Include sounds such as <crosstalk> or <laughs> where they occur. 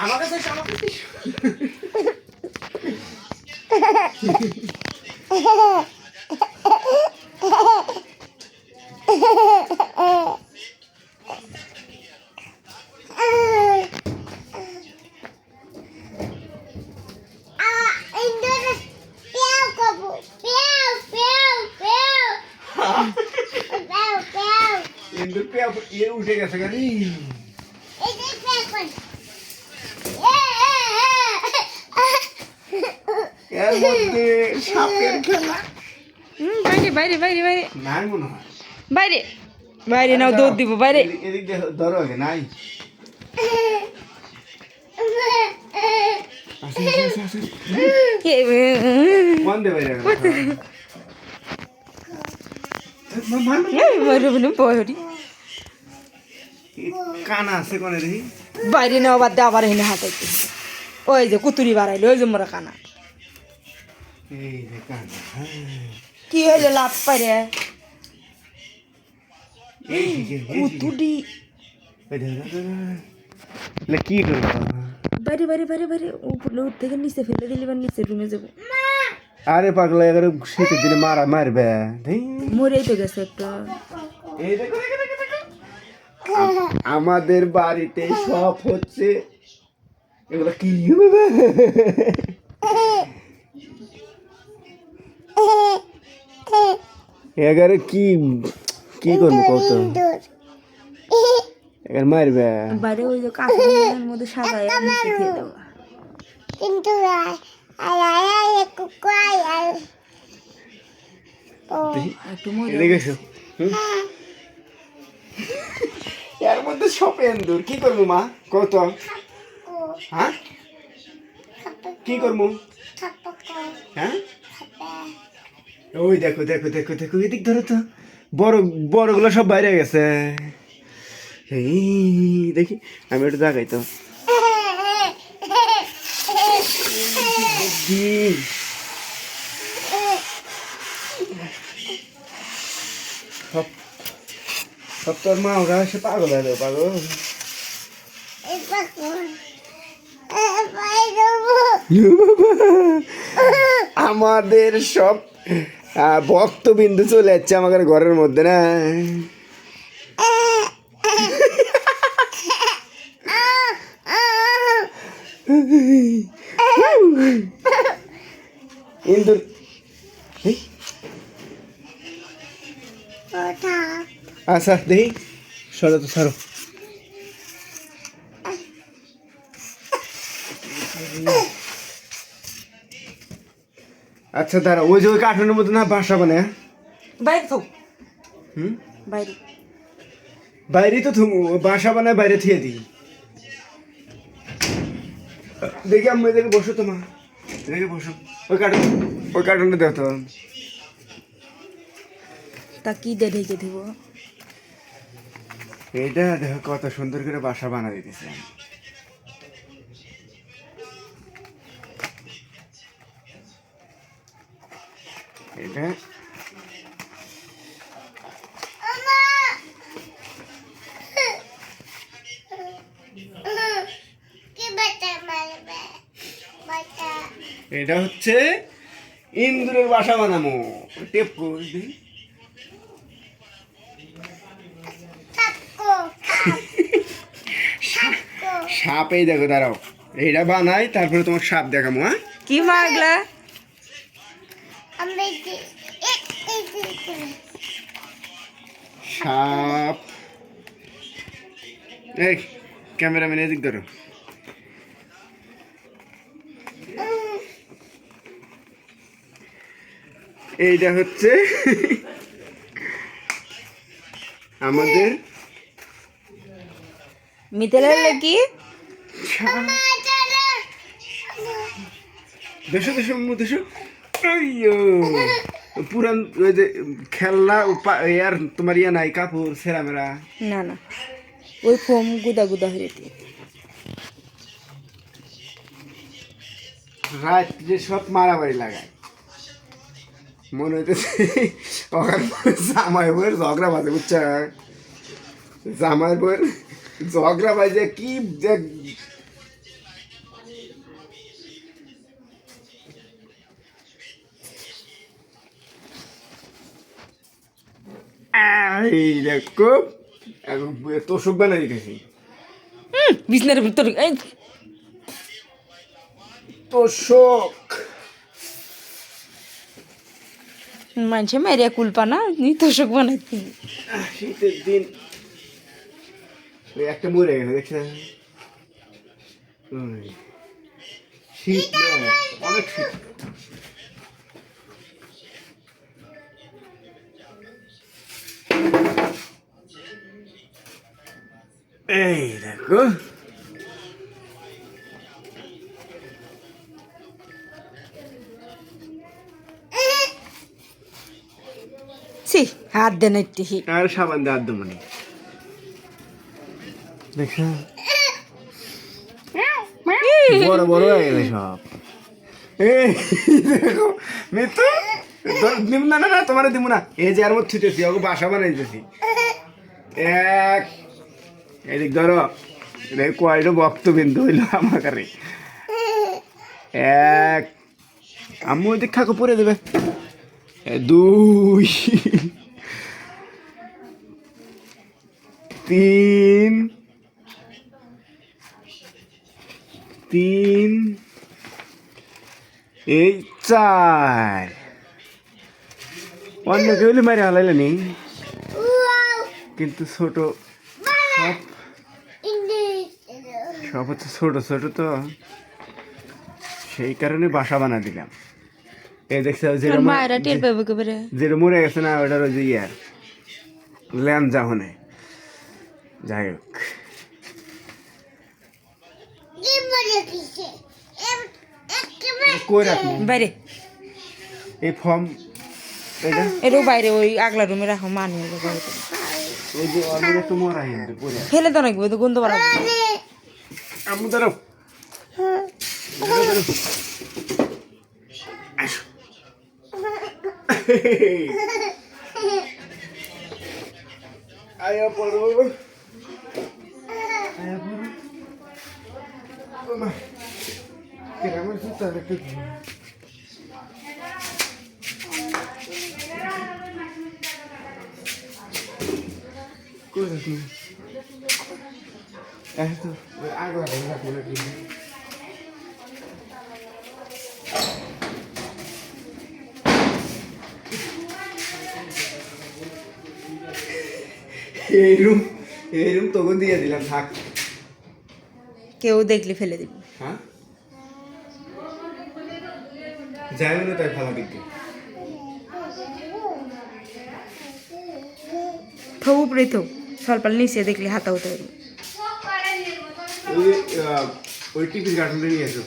আমার কাছে আমার কাছে <laughs> এসো। ইন্দুর পেয়ে উঠে গেছে গাড়ি। এর মধ্যে সাপের খেলা। হুম বাইরে বাইরে বাইরে বাইরে। নাই মনে হয়। বাইরে। বাইরে নাও দৌড় দিব বাইরে। এদিক- এদিক ধরো আগে নাই। আসে, কানা আছে কোনে দেখি? বাইরে নাও বাদ দে আবার এনে হাতাইতে ওই যে কুতুরি বাড়াইলো ওই যে মোরা কানা। হ্যাঁ। কি হইল লাভ দিকে। কুতুরি কি করব? বাইরে বাইরে বাইরে বাইরে। উপরে উপর থেকে নিচে ফেলে দিলি বা নিচে রুমে যাব। আরে পাগলা এগারো শীতের দিনে মারা মারবে। মরেই তো গেছে একটা এই দেখো, দেখো, দেখো, দেখো। আম- আমাদের বাড়িতে সব হচ্ছে। এগুলো কি হবে এগারে কি কি করব কত এগার মারবে। বাইরে ওই যে কাঁচের মধ্যে সাজায় দেবো? কিন্তু একটু মরে হুম? এর মধ্যে সব কি করব মা? কত? হ্যাঁ? কি করব? হ্যাঁ? ওই দেখো দেখো দেখো দেখো, এদিক ধরো তো। বড়, বড়গুলো সব বাইরে গেছে। এই, দেখি, আমি একটু দেখাই তো। সব সব তোর মা ওরা সে পাগল যাবে, পাগল। আমাদের সব আহ, ভক্তবিন্দু চলে যাচ্ছে আমাদের ঘরের মধ্যে না? ইন্দুর আচ্ছা দেখি। সরো তো সরো। আচ্ছা দাঁড়া ওই যে ওই কার্টুনের মধ্যে না বাসা বানায় বাইরে থাক হুম? বাইরে। বাইরে তো থুমু বাসা বানায় বাইরে থিয়ে দিই। দেখি আমি দেখে বসো তো মা। দেখে বসো। ওই কার্টুন ওই কার্টুনটা দেখ তো। তা কি ঢেকে দিব? এইটা দেখো কত সুন্দর করে বাসা বানা দিতেছে। এটা এটা হচ্ছে ইন্দুরের বাসা বানামো টেপ করে দিই সাপ এই দেখো দাঁড়াও। এইটা বানাই তারপরে তোমার সাপ দেখাবো হ্যাঁ? কি মাগলা সাপ। এই ক্যামেরাম্যান এদিক ধরো। এইটা হচ্ছে আমাদের মিতেলের কি দেশো দেশো দেশো আইয়ো। পুরান ওই যে খেলনা ইয়ার তোমার ইয়া নাই কাপড় সেরা মেরা না না। ওই ফোম গুদা গুদা হয়ে যেতে। রাত যে সব মারামারি লাগায়। মনে হইতেছে ওখানে জামাই বলে ঝগড়া বাজে বুঝছে? জামাই বই ঝগড়া বাজে কি এই দেখো এখন তোষক বানাই দিতেছি। হুম, বিছনার ভিতর এই। তোষক। মানুষে মেরিয়া কুলপা না তোষক বানাইতে শীতের দিন। একটা মরে গেছে দেখছেন ওই। শীত অনেক শীত। এই দেখো। সি হাত দেন একটি হি। আর সাবান বড় বড় হয়ে সব। এই দেখো দিব না না না তোমার দিব না। এই যে আর মধ্যে ওকে বাসা বানাইতেছি। এক এদিক ধরো। দেখ কয়টা বক্তবিন্দু হইল আমার কারে এক। আম্মু ওইদিক খাকো পরে দেবে। দুই। তিন। তিন। এই চার। অন্য কেউ মারি হালাইলে নি। কিন্তু ছোট সব সব হচ্ছে ছোট ছোট তো। সেই কারণে বাসা বানা দিলাম। এই দেখছে যেটা মরে গেছে না ওটার ওই যে ইয়ার ল্যাম যাহনে যাই হোক। বাইরে। এই ফর্ম এটা? এরও বাইরে ওই আগলা রুমে রাখো মানি ওই যে অনেক একটু মরা হিন্দু পরে ফেলে তো নাকি গন্ধ বাড়াবো। అమ్ము తరం అయ్యా పొరు అయ్యా పొరు queremos estar aqui. Coisas, não. এই রুম এই রুম তখন দিয়ে দিলাম থাক। কেউ দেখলে ফেলে দিবি। হ্যাঁ? যাই না তাই ভালো দিকে থৌ উপরে থৌ। সলপাল নিচে দেখলে হাতা উঠে পারবি। ওই ওই কার্টুনটা নিয়ে এসো।